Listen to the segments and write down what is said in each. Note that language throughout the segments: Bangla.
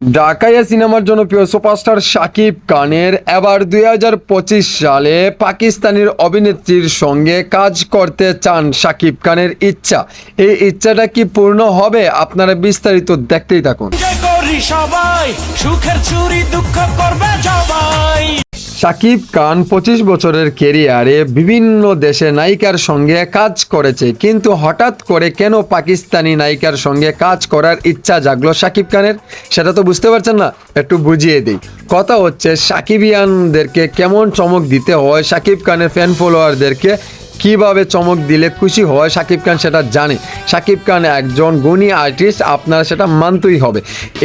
ঢাকাইয়া সিনেমার জন্য প্রিয় সুপারস্টার শাকিব খানের এবার দুই হাজার পঁচিশ সালে পাকিস্তানের অভিনেত্রীর সঙ্গে কাজ করতে চান শাকিব খানের ইচ্ছা। এই ইচ্ছাটা কি পূর্ণ হবে? আপনারা বিস্তারিত দেখতেই থাকুন। সবাই, সুখের চুরি দুঃখ করবে শাকিব খান পঁচিশ বছরের কেরিয়ারে বিভিন্ন দেশে নায়িকার সঙ্গে কাজ করেছে। কিন্তু হঠাৎ করে কেন পাকিস্তানি নায়িকার সঙ্গে কাজ করার ইচ্ছা জাগলো সাকিব খানের? সেটা তো বুঝতে পারছেন না, একটু বুঝিয়ে দিই। কথা হচ্ছে, সাকিবিয়ানদেরকে কেমন চমক দিতে হয়? শাকিব খানের ফ্যান ফলোয়ারদেরকে কীভাবে চমক দিলে খুশি হয় শাকিব খান সেটা জানে। শাকিব খান একজন গুণী আর্টিস্ট আপনার সেটা মানতেই হবে।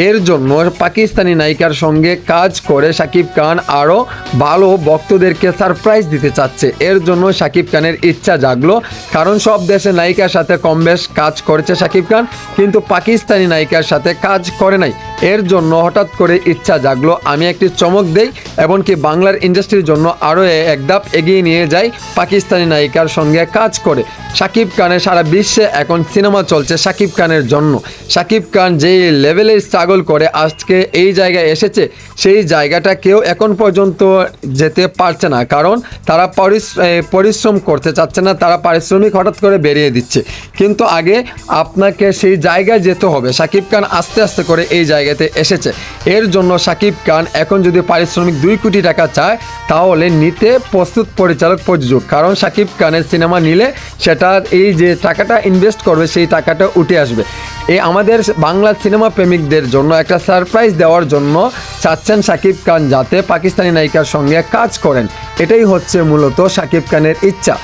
এর জন্য পাকিস্তানি নায়িকার সঙ্গে কাজ করে শাকিব খান আরও ভালো ভক্তদেরকে সারপ্রাইজ দিতে চাচ্ছে। এর জন্য শাকিব খানের ইচ্ছা জাগলো। কারণ সব দেশে নায়িকার সাথে কম বেশ কাজ করেছে শাকিব খান, কিন্তু পাকিস্তানি নায়িকার সাথে কাজ করে নাই। এর জন্য হঠাৎ করে ইচ্ছা জাগলো, আমি একটি চমক দেই, এমনকি বাংলার ইন্ডাস্ট্রির জন্য আরও এক ধাপ এগিয়ে নিয়ে যাই পাকিস্তানি নায়িকার সঙ্গে কাজ করে। শাকিব খানের সারা বিশ্বে এখন সিনেমা চলছে শাকিব খানের জন্য। শাকিব খান যেই লেভেলে স্ট্রাগল করে আজকে এই জায়গায় এসেছে, সেই জায়গাটা কেউ এখন পর্যন্ত যেতে পারছে না। কারণ তারা পরিশ্রম করতে চাচ্ছে না, তারা পারিশ্রমিক হঠাৎ করে বেরিয়ে দিচ্ছে। কিন্তু আগে আপনাকে সেই জায়গায় যেতে হবে। শাকিব খান আস্তে আস্তে করে এই জায়গাতে এসেছে। এর জন্য শাকিব খান এখন যদি পারিশ্রমিক দুই কোটি টাকা চায়, তাহলে নিতে প্রস্তুত পরিচালক প্রযোজক। কারণ শাকিব খানের সিনেমা নিলে সেটার এই যে টাকাটা ইনভেস্ট করবে, সেই টাকাটা উঠে আসবে। এই আমাদের বাংলা সিনেমা প্রেমিকদের জন্য একটা সারপ্রাইজ দেওয়ার জন্য চাচ্ছেন সাকিব খান যাতে পাকিস্তানি নায়িকার সঙ্গে কাজ করেন। এটাই হচ্ছে মূলত শাকিব খানের ইচ্ছা।